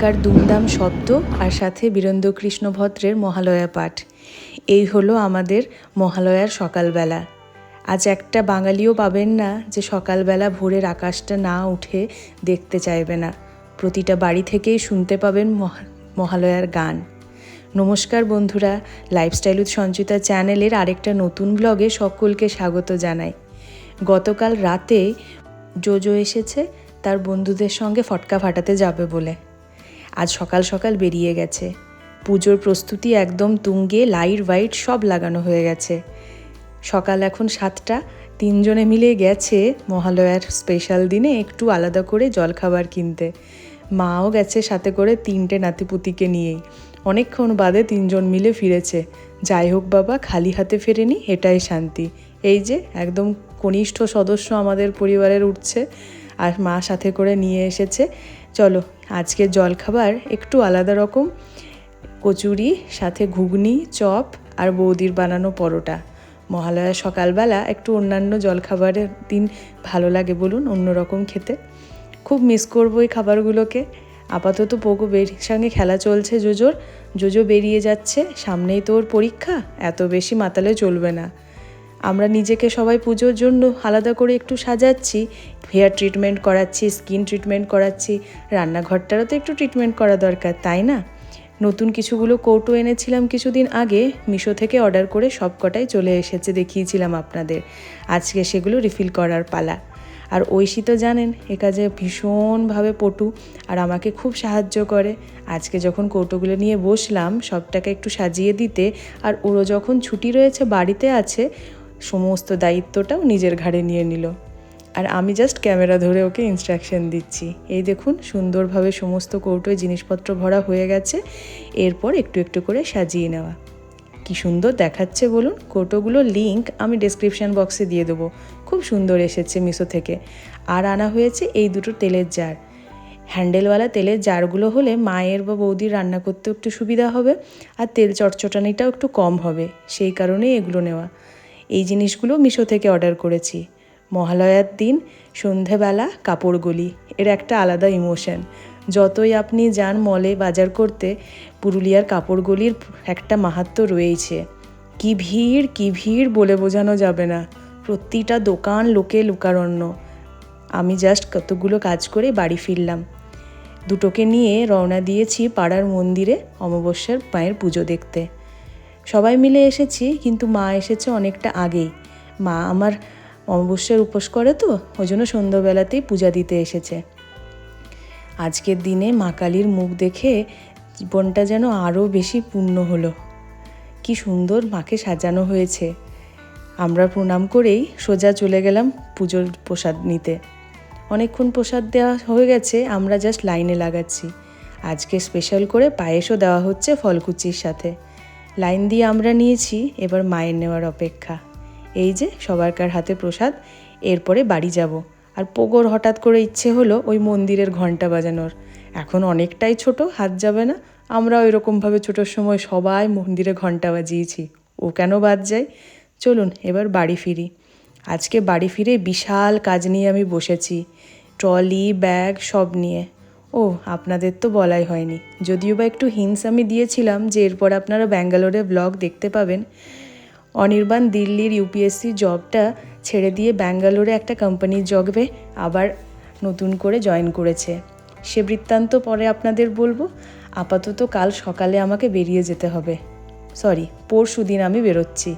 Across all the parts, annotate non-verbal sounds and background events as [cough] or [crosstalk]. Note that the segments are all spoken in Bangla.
ঢাকার দুমদাম শব্দ আর সাথে বীরেন্দ্রকৃষ্ণ ভদ্রের মহালয়া পাঠ। এই হলো আমাদের মহালয়ার সকালবেলা। আজ একটা বাঙালিও পাবেন না যে সকালবেলা ভোরের আকাশটা না উঠে দেখতে চাইবে না। প্রতিটা বাড়ি থেকেই শুনতে পাবেন মহা- মহালয়ার গান। নমস্কার বন্ধুরা লাইফস্টাইল উইথ সঞ্চিতা চ্যানেলের আরেকটা নতুন ব্লগে সকলকে স্বাগত জানাই। গতকাল রাতে জোজো এসেছে, তার বন্ধুদের সঙ্গে ফটকা ফাটাতে যাবে বলে। আজ সকাল সকাল বেরিয়ে গেছে। পুজোর প্রস্তুতি একদম তুঙ্গে, লাইট ওয়াইট সব লাগানো হয়ে গেছে। সকাল এখন সাতটা, তিনজনে মিলে গেছে মহালয়ার স্পেশাল দিনে একটু আলাদা করে জলখাবার কিনতে। মাও গেছে সাথে করে তিনটে নাতিপুতিকে নিয়েই। অনেকক্ষণ বাদে তিনজন মিলে ফিরেছে। যাই হোক বাবা, খালি হাতে ফেরেনি, এটাই শান্তি। এই যে একদম কনিষ্ঠ সদস্য আমাদের পরিবারের উঠছে, আর মা সাথে করে নিয়ে এসেছে। চলো আজকের জলখাবার একটু আলাদা রকম। কচুরি, সাথে ঘুগনি, চপ আর বৌদির বানানো পরোটা। মহালয়া সকালবেলা একটু অন্যান্য জলখাবারের দিন ভালো লাগে বলুন অন্যরকম খেতে। খুব মিস করব এই খাবারগুলোকে। আপাতত পোকো বের সঙ্গে খেলা চলছে জোজোর। জোজো বেরিয়ে যাচ্ছে, সামনেই তো ওর পরীক্ষা, এত বেশি মাতালে চলবে না। আমরা নিজেকে সবাই পুজোর জন্য আলাদা করে একটু সাজাচ্ছি হেয়ার ট্রিটমেন্ট করাচ্ছি স্কিন ট্রিটমেন্ট করাচ্ছি, রান্নাঘরটারও তো একটু ট্রিটমেন্ট করা দরকার, তাই না? নতুন কিছুগুলো কৌটো এনেছিলাম কিছুদিন আগে, মিশো থেকে অর্ডার করে সব কটাই চলে এসেছে দেখিয়েছিলাম আপনাদের। আজকে সেগুলো রিফিল করার পালা। আর ঐশী তো জানেন, এ কাজে ভীষণভাবে পটু আর আমাকে খুব সাহায্য করে। আজকে যখন কৌটোগুলো নিয়ে বসলাম, সবটাকে একটু সাজিয়ে দিতে আর ওরও যখন ছুটি রয়েছে বাড়িতে আছে সমস্ত দায়িত্বটাও নিজের ঘাড়ে নিয়ে নিল। আর আমি জাস্ট ক্যামেরা ধরে ওকে ইনস্ট্রাকশন দিচ্ছি। এই দেখুন, সুন্দরভাবে সমস্ত কৌটোয় জিনিসপত্র ভরা হয়ে গেছে। এরপর একটু একটু করে সাজিয়ে নেওয়া। কি সুন্দর দেখাচ্ছে বলুন কৌটোগুলোর লিংক আমি ডেসক্রিপশন বক্সে দিয়ে দেবো। খুব সুন্দর এসেছে মিশো থেকে। আর আনা হয়েছে এই দুটো তেলের জার হ্যান্ডেলওয়ালা তেলের জারগুলো হলে মায়ের বা বৌদির রান্না করতেও একটু সুবিধা হবে। আর তেল চটচটানিটাও একটু কম হবে। সেই কারণেই এগুলো নেওয়া। এই জিনিসগুলো মিশো থেকে অর্ডার করেছি। মহালয়ার দিন সন্ধেবেলা কাপড়গুলি, এর একটা আলাদা ইমোশন। যতই আপনি যান মলে বাজার করতে, পুরুলিয়ার কাপড়গুলির একটা মাহাত্ম রয়েছে কি ভিড় কি ভিড় বলে বোঝানো যাবে না। প্রতিটা দোকান লোকে লোকারণ্য। আমি জাস্ট কতগুলো কাজ করে বাড়ি ফিরলাম। দুটোকে নিয়ে রওনা দিয়েছি পাড়ার মন্দিরে অমাবস্যার পায়ের পুজো দেখতে। সবাই মিলে এসেছি, কিন্তু মা এসেছে অনেকটা আগেই। মা আমার অমাবস্যার উপোস করে তো ওই জন্য সন্ধ্যাবেলাতেই পূজা দিতে এসেছে। আজকের দিনে মা কালীর মুখ দেখে জীবনটা যেন আরও বেশি পূর্ণ হলো। কি সুন্দর মাকে সাজানো হয়েছে। আমরা প্রণাম করেই সোজা চলে গেলাম পুজোর প্রসাদ নিতে। অনেকক্ষণ প্রসাদ দেওয়া হয়ে গেছে, আমরা জাস্ট লাইনে লাগাচ্ছি। আজকে স্পেশাল করে পায়েসও দেওয়া হচ্ছে ফলকুচির সাথে। লাইন দিয়ে আমরা নিয়েছি, এবার মায়ের নেওয়ার অপেক্ষা। এই যে সবারকার হাতে প্রসাদ, এরপরে বাড়ি যাব। আর পোগোর হঠাৎ করে ইচ্ছে হলো ওই মন্দিরের ঘণ্টা বাজানোর। এখন অনেকটাই ছোট, হাত যাবে না। আমরা ওই রকমভাবে ছোটোর সময় সবাই মন্দিরে ঘণ্টা বাজিয়েছি। ও কেন বাদ যায়? চলুন, এবার বাড়ি ফিরি। আজকে বাড়ি ফিরে বিশাল কাজ নিয়ে আমি বসেছি। ট্রলি, ব্যাগ, সব নিয়ে। ও আপনাদের তো বলাই হয়নি। যদিও বা একটু হিন্স আমি দিয়েছিলাম যে এরপর আপনারা ব্যাঙ্গালোরে ব্লগ দেখতে পাবেন। অনির্বাণ দিল্লির ইউপিএসসি জবটা ছেড়ে দিয়ে ব্যাঙ্গালোরে একটা কোম্পানির জবে আবার নতুন করে জয়েন করেছে। সে বৃত্তান্ত পরে আপনাদের বলব, আপাতত কাল সকালে আমাকে বেরিয়ে যেতে হবে। সরি পরশু দিন আমি বেরোচ্ছি।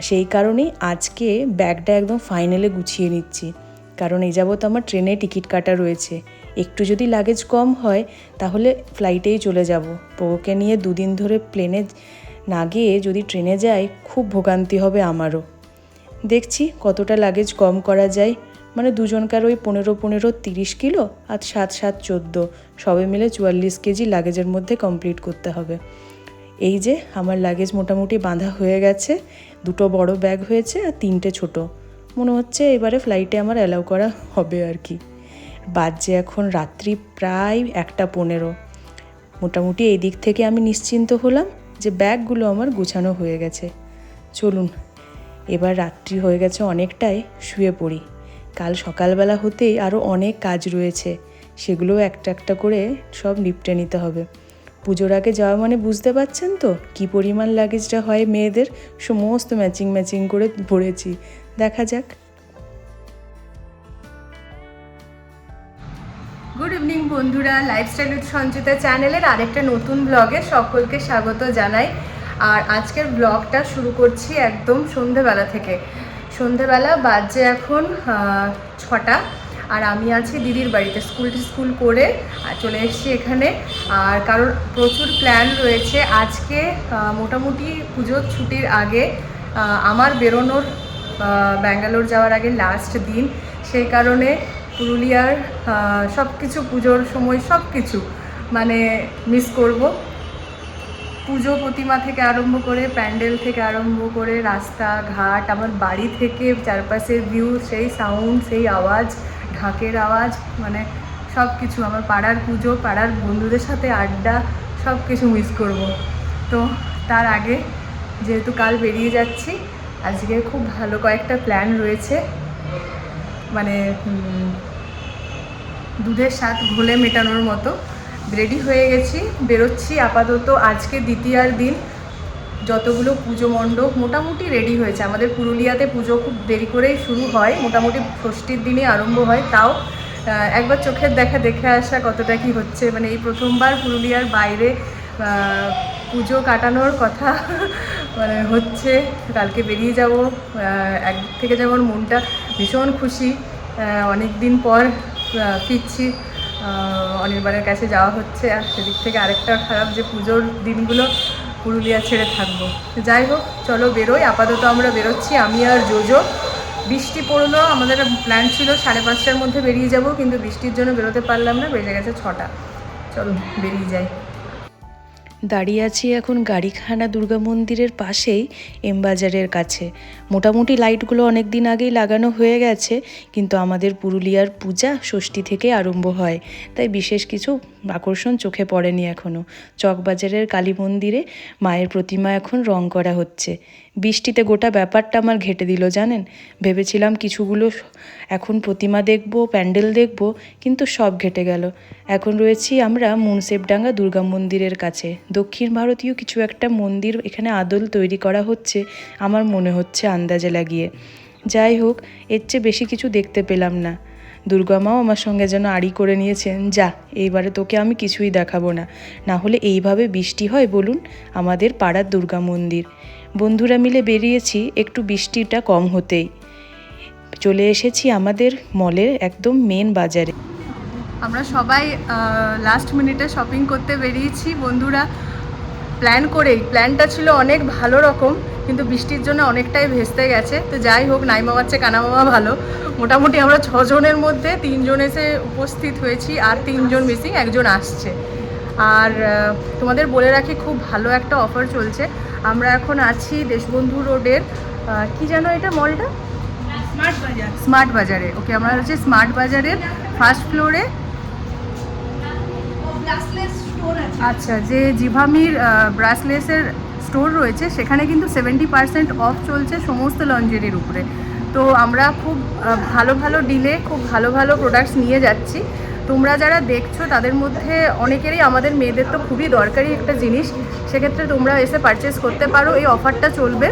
সেই কারণেই আজকে ব্যাগটা একদম ফাইনালে গুছিয়ে নিচ্ছি। কারণ এই যাবত আমার ট্রেনে টিকিট কাটা রয়েছে। একটু যদি লাগেজ কম হয়, তাহলে ফ্লাইটেই চলে যাব। পোকে নিয়ে দুদিন ধরে প্লেনে না গিয়ে যদি ট্রেনে যাই খুব ভোগান্তি হবে আমারও। দেখছি কতটা লাগেজ কম করা যায়। মানে দুজনকার ওই পনেরো পনেরো তিরিশ কিলো আর সাত সাত চোদ্দ। সবে মিলে চুয়াল্লিশ কেজি লাগেজের মধ্যে কমপ্লিট করতে হবে। এই যে আমার লাগেজ মোটামুটি বাঁধা হয়ে গেছে, দুটো বড় ব্যাগ হয়েছে আর তিনটে ছোট। মনে হচ্ছে এবারে ফ্লাইটে আমার অ্যালাউ করা হবে আর কি। বাজছে এখন রাত্রি প্রায় একটা পনেরো। মোটামুটি এই দিক থেকে আমি নিশ্চিন্ত হলাম যে ব্যাগগুলো আমার গুছানো হয়ে গেছে। চলুন, এবার রাত্রি হয়ে গেছে অনেকটাই, শুয়ে পড়ি। কাল সকালবেলা হতেই আরও অনেক কাজ রয়েছে সেগুলোও একটা একটা করে সব নিপটে নিতে হবে। পুজোর আগে যাওয়া মানে বুঝতে পারছেন তো? কি পরিমাণ লাগেজটা হয় মেয়েদের? সমস্ত ম্যাচিং ম্যাচিং করে ভরেছি। দেখা যাক। গুড ইভিনিং বন্ধুরা। লাইফস্টাইল উইথ সঞ্চিতা চ্যানেলের আরেকটা নতুন ব্লগে সকলকে স্বাগত জানাই। আর আজকের ব্লগটা শুরু করছি একদম সন্ধেবেলা থেকে। সন্ধেবেলা বাজে এখন ছটা। আর আমি আছি দিদির বাড়িতে স্কুল স্কুল করে চলে এসেছি এখানে। আর কারণ প্রচুর প্ল্যান রয়েছে। আজকে মোটামুটি পুজোর ছুটির আগে আমার বেরোনোর ব্যাঙ্গালোর যাওয়ার আগে লাস্ট দিন। সেই কারণে পুরুলিয়ার সব কিছু পুজোর সময় সব কিছু মানে মিস করব। পুজো প্রতিমা থেকে আরম্ভ করে, প্যান্ডেল থেকে আরম্ভ করে, রাস্তা, ঘাট, আমার বাড়ি থেকে চারপাশের ভিউ সেই সাউন্ড সেই আওয়াজ, ঢাকের আওয়াজ মানে সব কিছু আমার পাড়ার পুজো, পাড়ার বন্ধুদের সাথে আড্ডা সব কিছু মিস করব। তো তার আগে যেহেতু কাল বেরিয়ে যাচ্ছি, আজকে খুব ভালো কয়েকটা প্ল্যান রয়েছে। মানে দুধের স্বাদ ঘোলে মেটানোর মতো। রেডি হয়ে গেছি, বেরোচ্ছি আপাতত আজকে দ্বিতীয়ার দিন। যতগুলো পুজো মণ্ডপ মোটামুটি রেডি হয়েছে। আমাদের পুরুলিয়াতে পুজো খুব দেরি করেই শুরু হয়, মোটামুটি ষষ্ঠীর দিনই আরম্ভ হয়, তাও একবার চোখের দেখা দেখে আসা কতটা কি হচ্ছে। মানে এই প্রথমবার পুরুলিয়ার বাইরে পুজো কাটানোর কথা মানে হচ্ছে কালকে বেরিয়ে যাব। একদিক থেকে যেমন মনটা ভীষণ খুশি অনেক দিন পর ফিরছি। অনির্বাণের কাছে যাওয়া হচ্ছে আর সেদিক থেকে আরেকটা খারাপ যে পুজোর দিনগুলো পুরুলিয়া ছেড়ে থাকব। যাই হোক, চলো বেরোই। আপাতত আমরা বেরোচ্ছি। আমি আর জোজো। বৃষ্টি পড়ল, আমাদের প্ল্যান ছিল সাড়ে পাঁচটার মধ্যে বেরিয়ে যাব, কিন্তু বৃষ্টির জন্য বেরোতে পারলাম না। বেজে গেছে ছটা। চলো, বেরিয়ে যাই। দাঁড়িয়ে আছি এখন গাড়িখানা দুর্গা মন্দিরের পাশেই, এমবাজারের কাছে। মোটামুটি লাইটগুলো অনেক দিন আগেই লাগানো হয়ে গেছে, কিন্তু আমাদের পুরুলিয়ার পূজা ষষ্ঠী থেকে আরম্ভ হয়। তাই বিশেষ কিছু আকর্ষণ চোখে পড়েনি এখনও চকবাজারের কালী মন্দিরে মায়ের প্রতিমা এখন রং করা হচ্ছে। বৃষ্টিতে গোটা ব্যাপারটা আমার ঘেটে দিল, জানেন? ভেবেছিলাম কিছুগুলো এখন প্রতিমা দেখব, প্যান্ডেল দেখব, কিন্তু সব ঘেটে গেল। এখন রয়েছি আমরা মুনসেবডাঙ্গা দুর্গা মন্দিরের কাছে। দক্ষিণ ভারতীয় কিছু একটা মন্দির এখানে আদল তৈরি করা হচ্ছে, আমার মনে হচ্ছে আন্দাজে লাগিয়ে। যাই হোক, এর চেয়ে বেশি কিছু দেখতে পেলাম না। দুর্গা মাও আমার সঙ্গে যেন আড়ি করে নিয়েছেন, যা, এইবারে তোকে আমি কিছুই দেখাবো না। না হলে এইভাবে বৃষ্টি হয়, বলুন, আমাদের পাড়ার দুর্গা মন্দির। বন্ধুরা মিলে বেরিয়েছি, একটু বৃষ্টিটা কম হতেই। চলে এসেছি আমাদের মলের একদম মেন বাজারে। আমরা সবাই লাস্ট মিনিটে শপিং করতে বেরিয়েছি। বন্ধুরা প্ল্যান করেই প্ল্যানটা ছিল অনেক ভালো রকম, কিন্তু বৃষ্টির জন্য অনেকটাই ভেস্তে গেছে। তো যাই হোক নাইমা বাচ্চা কানা মামা ভালো। মোটামুটি আমরা ছজনের মধ্যে তিনজন এসে উপস্থিত হয়েছি, আর তিনজন মিসিং একজন আসছে। আর তোমাদের বলে রাখি, খুব ভালো একটা অফার চলছে। আমরা এখন আছি দেশবন্ধু রোডের কি জানো এটা মলটা? স্মার্ট বাজার। স্মার্ট বাজারে। ওকে আমরা হচ্ছে স্মার্ট বাজারের ফার্স্ট ফ্লোরে। আচ্ছা যে জিভামির ব্রাসলেসের স্টোর রয়েছে সেখানে কিন্তু সেভেন্টি পার্সেন্ট অফ চলছে সমস্ত লঞ্জেরির উপরে। তো আমরা খুব ভালো ভালো ডিলে খুব ভালো ভালো প্রোডাক্টস নিয়ে যাচ্ছি। তোমরা যারা দেখছ, তাদের মধ্যে অনেকেরই আমাদের মেয়েদের তো খুবই দরকারি একটা জিনিস। সেক্ষেত্রে তোমরা এসে পারচেস করতে পারো। এই অফারটা চলবে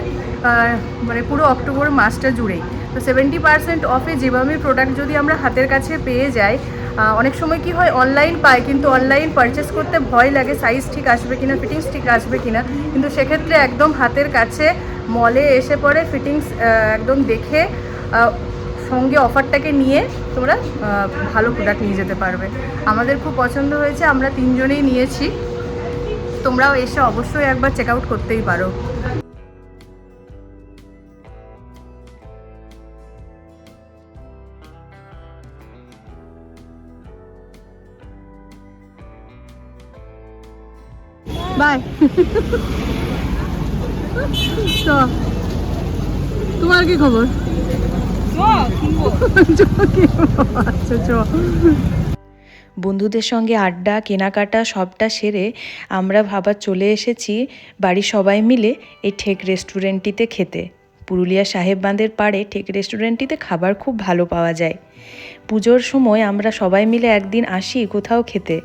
মানে পুরো অক্টোবর মাসটা জুড়েই। তো সেভেন্টি পার্সেন্ট অফে জিভামির প্রোডাক্ট যদি আমরা হাতের কাছে পেয়ে যাই অনেক সময় কি হয় অনলাইন পায় কিন্তু অনলাইন পারচেস করতে ভয় লাগে সাইজ ঠিক আসবে কিনা ফিটিংস ঠিক আসবে কিনা। কিন্তু সেক্ষেত্রে একদম হাতের কাছে মলে এসে পরে ফিটিংস একদম দেখে সঙ্গে অফারটাকে নিয়ে তোমরা ভালো প্রোডাক্ট নিয়ে যেতে পারবে। আমাদের খুব পছন্দ হয়েছে, আমরা তিনজনেই নিয়েছি। তোমরাও এসে অবশ্যই একবার চেক আউট করতেই পারো। বাই [laughs] তোমার কি খবর? আচ্ছা চ বন্ধুদের সঙ্গে আড্ডা, কেনাকাটা সবটা সেরে আমরা ভাবার চলে এসেছি বাড়ির সবাই মিলে এই ঠেক রেস্টুরেন্টটিতে খেতে। পুরুলিয়া সাহেব বাঁধের পাড়ে ঠেক রেস্টুরেন্টটিতে খাবার খুব ভালো পাওয়া যায়। পুজোর সময় আমরা সবাই মিলে একদিন আসি কোথাও খেতে।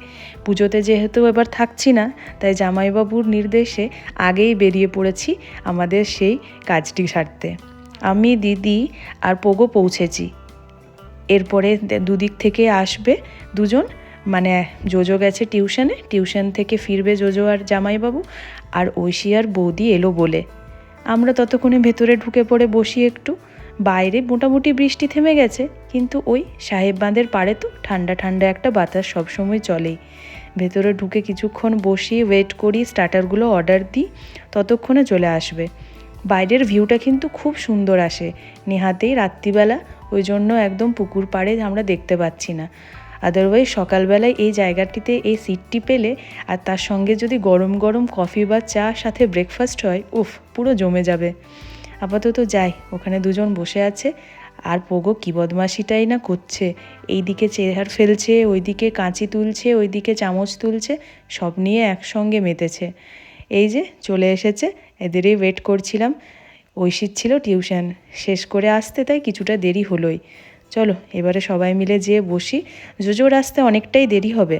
পুজোতে যেহেতু এবার থাকছি না, তাই জামাইবাবুর নির্দেশে আগেই বেরিয়ে পড়েছি আমাদের সেই কাজটি সারতে। আমি, দিদি আর পোগো পৌঁছেছি। এরপরে দুদিক থেকে আসবে দুজন মানে জোজো গেছে টিউশনে, টিউশন থেকে ফিরবে জোজো আর জামাইবাবু আর ঐশী আর বৌদি এলো বলে। আমরা ততক্ষণে ভেতরে ঢুকে পড়ে বসি একটু। বাইরে মোটামুটি বৃষ্টি থেমে গেছে, কিন্তু ওই সাহেব বাঁধের পাড়ে তো ঠান্ডা ঠান্ডা একটা বাতাস সবসময় চলেই। ভেতরে ঢুকে কিছুক্ষণ বসি ওয়েট করি স্টার্টারগুলো অর্ডার দিই, ততক্ষণে চলে আসবে। বাইরের ভিউটা কিন্তু খুব সুন্দর আসে। নেহাতেই রাত্রিবেলা ওই জন্য একদম পুকুর পাড়ে আমরা দেখতে পাচ্ছি না। আদারওয়াইজ সকালবেলায় এই জায়গাটিতে এই সিটটি পেলে আর তার সঙ্গে যদি গরম গরম কফি বা চা সাথে ব্রেকফাস্ট হয়, উফ, পুরো জমে যাবে। আপাতত যাই, ওখানে দুজন বসে আছে। আর পোগো কী বদমাশিটাই না করছে। এইদিকে চেহার ফেলছে, ওইদিকে কাঁচি তুলছে, ওইদিকে চামচ তুলছে, সব নিয়ে একসঙ্গে মেতেছে। এই যে চলে এসেছে এদেরই ওয়েট করছিলাম। ঐশীর ছিল টিউশন শেষ করে আসতে তাই কিছুটা দেরি হলোই। চলো, এবারে সবাই মিলে যেয়ে বসি। জোজোর আসতে অনেকটাই দেরি হবে।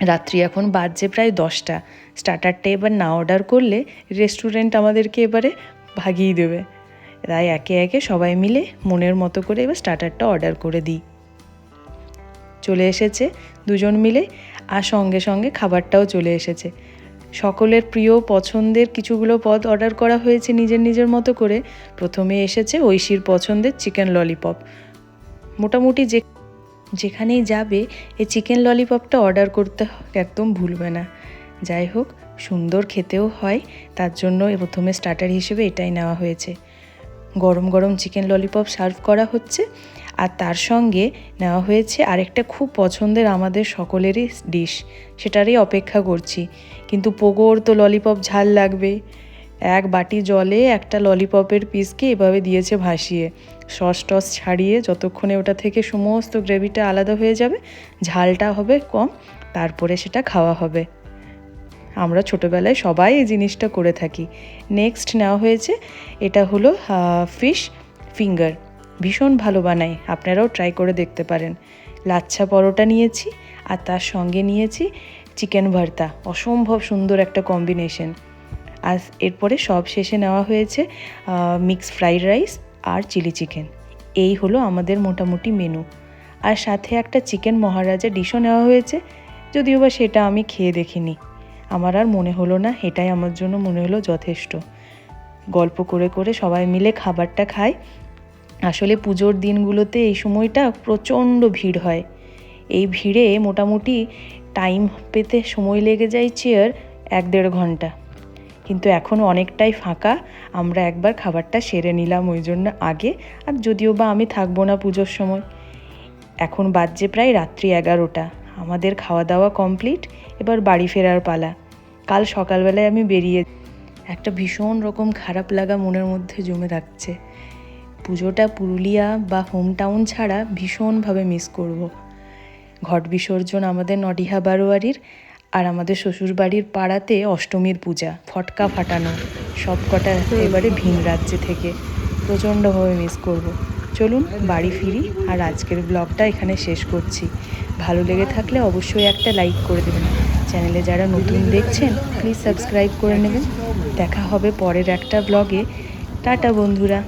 রাত্রি এখন বাজছে প্রায় দশটা। স্টার্টারটা এবার না অর্ডার করলে রেস্টুরেন্ট আমাদেরকে এবারে ভাগিয়ে দেবে। তাই একে একে সবাই মিলে মনের মতো করে এবার স্টার্টারটা অর্ডার করে দিই। চলে এসেছে দুজন মিলে, আর সঙ্গে সঙ্গে খাবারটাও চলে এসেছে। সকলের প্রিয় পছন্দের কিছুগুলো পদ অর্ডার করা হয়েছে নিজের নিজের মতো করে। প্রথমে এসেছে ঐশীর পছন্দের চিকেন ললিপপ। মোটামুটি যে যেখানেই যাবে এই চিকেন ললিপপটা অর্ডার করতে একদম ভুলবে না। যাই হোক, সুন্দর খেতেও হয়, তার জন্য প্রথমে স্টার্টার হিসেবে এটাই নেওয়া হয়েছে। গরম গরম চিকেন ললিপপ সার্ভ করা হচ্ছে। আর তার সঙ্গে নেওয়া হয়েছে আরেকটা খুব পছন্দের আমাদের সকলেরই ডিশ, সেটারই অপেক্ষা করছি। কিন্তু পোগোর তো ললিপপ ঝাল লাগবে। এক বাটি জলে একটা ললিপপের পিসকে এভাবে দিয়েছে ভাসিয়ে। সস টস ছাড়িয়ে যতক্ষণে ওটা থেকে সমস্ত গ্রেভিটা আলাদা হয়ে যাবে, ঝালটা হবে কম, তারপরে সেটা খাওয়া হবে। আমরা ছোটোবেলায় সবাই এই জিনিসটা করে থাকি। নেক্সট নেওয়া হয়েছে, এটা হলো ফিশ ফিঙ্গার। ভীষণ ভালো বানাই, আপনারাও ট্রাই করে দেখতে পারেন। লাচ্ছা পরোটা নিয়েছি আর তার সঙ্গে নিয়েছি চিকেন ভর্তা, অসম্ভব সুন্দর একটা কম্বিনেশন আর এরপরে সব শেষে নেওয়া হয়েছে মিক্স ফ্রাইড রাইস আর চিলি চিকেন এই হলো আমাদের মোটামুটি মেনু আর সাথে একটা চিকেন মহারাজা ডিশও নেওয়া হয়েছে, যদিও বা সেটা আমি খেয়ে দেখিনি। আমার আর মনে হলো না, এটাই আমার জন্য মনে হলো যথেষ্ট। গল্প করে করে সবাই মিলে খাবারটা খাই আসলে পুজোর দিনগুলোতে এই সময়টা প্রচণ্ড ভিড় হয়। এই ভিড়ে মোটামুটি টাইম পেতে সময় লেগে যায় চেয়ার এক দেড় ঘণ্টা। কিন্তু এখন অনেকটাই ফাঁকা, আমরা একবার খাবারটা সেরে নিলাম ওই জন্য আগে, আর যদিও বা আমি থাকব না পুজোর সময়। এখন বাজছে প্রায় রাত্রি এগারোটা, আমাদের খাওয়া দাওয়া কমপ্লিট এবার বাড়ি ফেরার পালা। কাল সকালবেলায় আমি বেরিয়ে একটা ভীষণ রকম খারাপ লাগা মনের মধ্যে জমে থাকছে। পুজোটা পুরুলিয়া বা হোম টাউন ছাড়া ভীষণভাবে মিস করব। ঘট বিসর্জন আমাদের নডিহা বারোয়ারির আর আমাদের শ্বশুরবাড়ির পাড়াতে অষ্টমীর পূজা, ফটকা ফাটানো সব কটা এবারে ভিন রাজ্যে থেকে। প্রচণ্ডভাবে মিস করব। চলুন বাড়ি ফিরি আর আজকের ব্লগটা এখানে শেষ করছি। ভালো লেগে থাকলে অবশ্যই একটা লাইক করে দেবেন। চ্যানেলে যারা নতুন দেখছেন প্লিজ সাবস্ক্রাইব করে নেবেন। দেখা হবে পরের একটা ব্লগে টাটা বন্ধুরা।